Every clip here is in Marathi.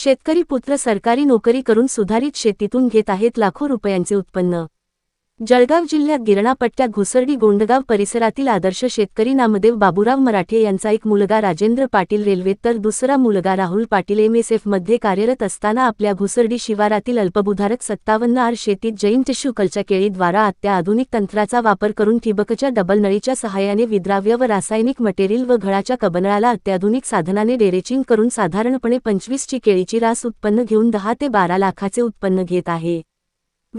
शेतकरी पुत्र सरकारी नोकरी करून सुधारित शेतीतून घेत आहेत लाखो रुपयांचे उत्पन्न. जळगाव जिल्ह्यात गिरणा घुसर्डी गोंडगाव परिसरातील आदर्श शेतकरी नामदेव बाबूराव मराठे यांचा एक मुलगा राजेंद्र पाटील रेल्वेत तर दुसरा मुलगा राहुल पाटील एमएसएफमध्ये कार्यरत असताना आपल्या घुसर्डी शिवारातील अल्पभूधारक सत्तावन्न आर शेतीत जैन टिश्यूकलच्या केळीद्वारा अत्याधुनिक तंत्राचा वापर करून ठिबकच्या डबल नळीच्या सहाय्याने विद्राव्य व रासायनिक मटेरियल व घळाच्या कबनळाला अत्याधुनिक साधनाने डेरेचिंग करून साधारणपणे पंचवीसची केळीची रास उत्पन्न घेऊन दहा ते बारा लाखाचे उत्पन्न घेत आहे.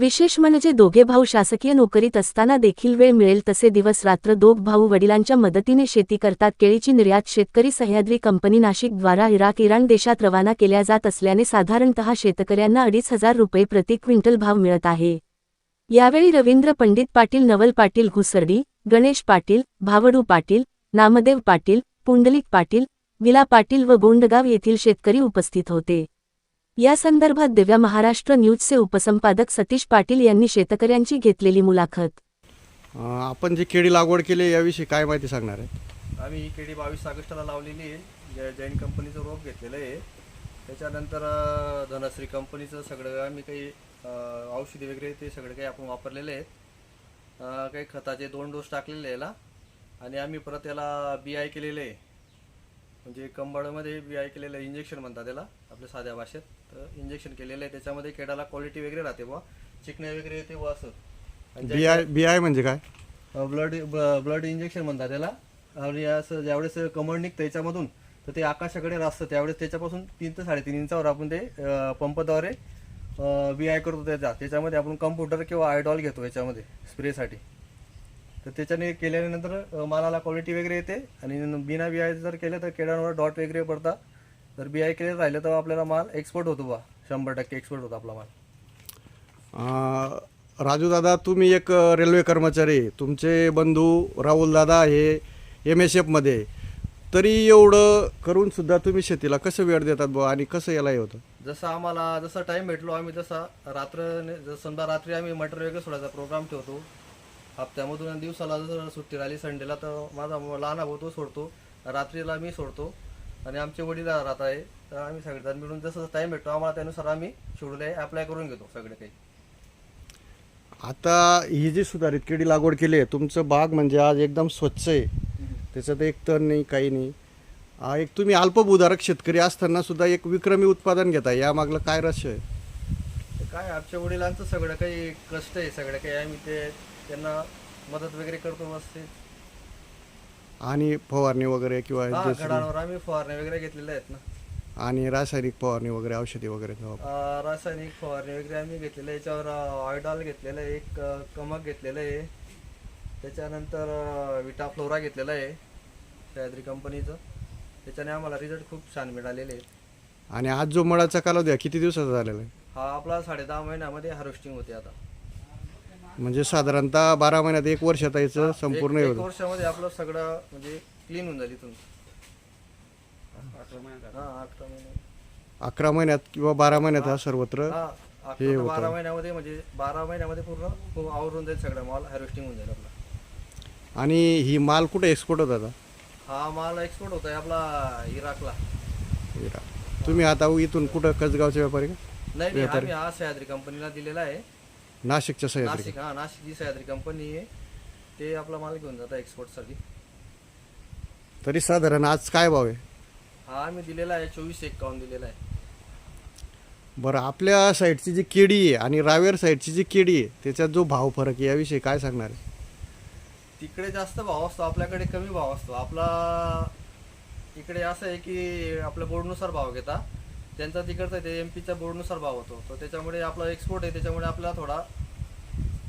विशेष म्हणजे दोघे भाऊ शासकीय नोकरीत असताना देखील वेळ मिळेल तसे दिवस रात्र दोघ भाऊ वडिलांच्या मदतीने शेती करतात. केळीची निर्यात शेतकरी सह्याद्री कंपनी नाशिकद्वारा इराक इराण देशात रवाना केल्या जात असल्याने साधारणतः शेतकऱ्यांना अडीच हजार रुपये प्रति क्विंटल भाव मिळत आहे. यावेळी रवींद्र पंडित पाटील नवल पाटील घुसर्डी गणेश पाटील भावडू पाटील नामदेव पाटील पुंडलिक पाटील विला पाटील व गोंडगाव येथील शेतकरी उपस्थित होते. या संदर्भात दिव्या महाराष्ट्र न्यूजचे उपसंपादक सतीश पाटील यांनी शेतकऱ्यांची घेतलेली मुलाखत. आपण जी केळी लागवड केली आहे याविषयी काय माहिती सांगणार आहे? आम्ही ही केळी बावीस ऑगस्टला लावलेली आहे. जै जैन कंपनीचं रोप घेतलेलं आहे. त्याच्यानंतर धनश्री कंपनीचं सगळं आम्ही काही औषधी वगैरे ते सगळे काही आपण वापरलेले आहेत काही खताचे दोन डोस टाकलेले याला. आणि आम्ही परत याला बी आय केलेले आहे. म्हणजे कंबाळमध्ये बी आय केलेलं इंजेक्शन म्हणतात त्याला आपल्या साध्या भाषेत. तर इंजेक्शन केलेलं आहे त्याच्यामध्ये केळाला क्वालिटी वगैरे राहते बुवा. चिकण्या वगैरे येते बुवा असं. बी आय बी आय म्हणजे काय? ब्लड ब्लड इंजेक्शन म्हणतात त्याला. आणि असं ज्यावेळेस कमळ निघतं याच्यामधून तर ते आकाशाकडे रासतं. त्यावेळेस त्याच्यापासून तीन ते साडेतीन इंचावर आपण ते पंपद्वारे बी आय करतो त्याचा. त्याच्यामध्ये आपण कम्प्युटर किंवा आयडॉल घेतो याच्यामध्ये स्प्रेसाठी तर त्याच्याने केल्यानंतर मालाला क्वालिटी वगैरे येते. आणि बिना बी आय जर केलं तर केळांवर डॉट वगैरे पडतात. जर बी आय केलेलं राहिलं तर आपल्याला माल एक्सपोर्ट होतो बा. शंभर टक्के एक्सपोर्ट होतो आपला माल. राजू दादा तुम्ही एक रेल्वे कर्मचारी. तुमचे बंधू राहुल दादा हे एम एस एफमध्ये तरी एवढं करून सुद्धा तुम्ही शेतीला कसं वेळ देतात बुवा आणि कसं याला हे होतं? जसं आम्हाला जसा टाइम भेटलो आम्ही तसा रात्र जर समजा रात्री आम्ही मटर वगैरे सोडायचा प्रोग्राम ठेवतो हप्त्यामधून आणि दिवसाला जर सुट्टी राहिली संडेला तर माझा लहान भाऊ तो सोडतो. रात्रीला मी सोडतो. आणि आमचे वडील राहत आहे तर आम्ही सगळेजण मिळून जसं टाइम भेटतो आम्हाला त्यानुसार आम्ही शेड्यूल आहे अप्लाय करून घेतो सगळे काही. आता ही जी सुधारित केळी लागवड केली आहे तुमचं बाग म्हणजे आज एकदम स्वच्छ आहे. त्याच्यात एक तण नाही काही नाही. हा, एक तुम्ही अल्पभूधारक शेतकरी असताना सुद्धा एक विक्रमी उत्पादन घेताय यामागलं काय रहस्य आहे? काय आमच्या वडिलांचं सगळं काही कष्ट आहे सगळं काही. आम्ही ते त्यांना मदत वगैरे करतो व्यवस्थित. आणि फवारणी वगैरे किंवा हा घडांवर आम्ही फवारण्या वगैरे घेतलेल्या आहेत ना. आणि रासायनिक फवारणी वगैरे औषधी वगैरे वापर. अ, रासायनिक फवारणी वगैरे आम्ही घेतलेलं आहे. याच्यावर ऑयडॉल घेतलेलं आहे. एक अ, कमक घेतलेलं आहे. त्याच्यानंतर अ, विटा फ्लोरा घेतलेला आहे. सह्याद्री कंपनीचं. त्याच्याने आम्हाला रिझल्ट खूप छान मिळालेले आहेत. आणि आज जो मळाचा कालावधी आहे किती दिवसाचा झालेला आहे? हा आपला साडे दहा महिन्यामध्ये हार्वेस्टिंग होते आता. म्हणजे साधारणतः बारा महिन्यात एक वर्षात याचं संपूर्ण एक- वर्षामध्ये आपलं सगळं म्हणजे क्लीन होऊन जाईल इथून. हा अकरा महिने. अकरा महिन्यात किंवा बारा महिन्यात हा सर्वत्र हा अकरा ते होतं. बारा महिन्यामध्ये म्हणजे बारा महिन्यामध्ये पूर्ण आवरून जाईल सगळं माल हार्वेस्टिंग होऊन जाईल आपला. आणि ही माल कुठे एक्सपोर्ट होता आता? हा माल एक्सपोर्ट होत आहे आपला इराकला. इराक. तुम्ही आता इथून कुठं कसगावचे व्यापारी का? नाही नाही आम्ही हा सह्याद्री कंपनीला दिलेला आहे. नाशिकच्या सह्याद्री नाशिक हा नाशिकची सह्याद्री कंपनी आहे ते आपला माल घेऊन जातात एक्सपोर्टसाठी तरी साधारण आज काय भाव आहे? हा आम्ही दिलेला आहे चोवीस एक्कावन्न दिलेला आहे. बरं आपल्या साईडची जी केळी आहे आणि रावेर साईडची जी केळी आहे त्याच्यात जो भाव फरक आहे याविषयी काय सांगणार आहे? तिकडे जास्त भाव असतो आपल्याकडे कमी भाव असतो. आपला इकडे असं आहे की आपल्या बोर्डनुसार भाव घेता. त्यांचा तिकडचा ते एम पीच्या बोर्डनुसार भाव होतो. तर त्याच्यामुळे आपला एक्सपोर्ट आहे त्याच्यामुळे आपल्याला थोडा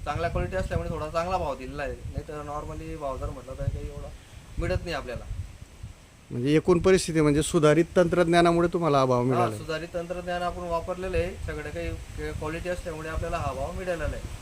चांगल्या क्वालिटी असल्यामुळे थोडा चांगला भाव दिलेला आहे. नाही तर नॉर्मली भाव जर म्हटलं तर काही एवढा मिळत नाही आपल्याला. म्हणजे एकूण परिस्थिती म्हणजे सुधारित तंत्रज्ञानामुळे तुम्हाला हा भाव हा, मिळाला सुधारित तंत्रज्ञान आपण वापरलेलं आहे. सगळं काही क्वालिटी असल्यामुळे आपल्याला हा भाव मिळालेला आहे.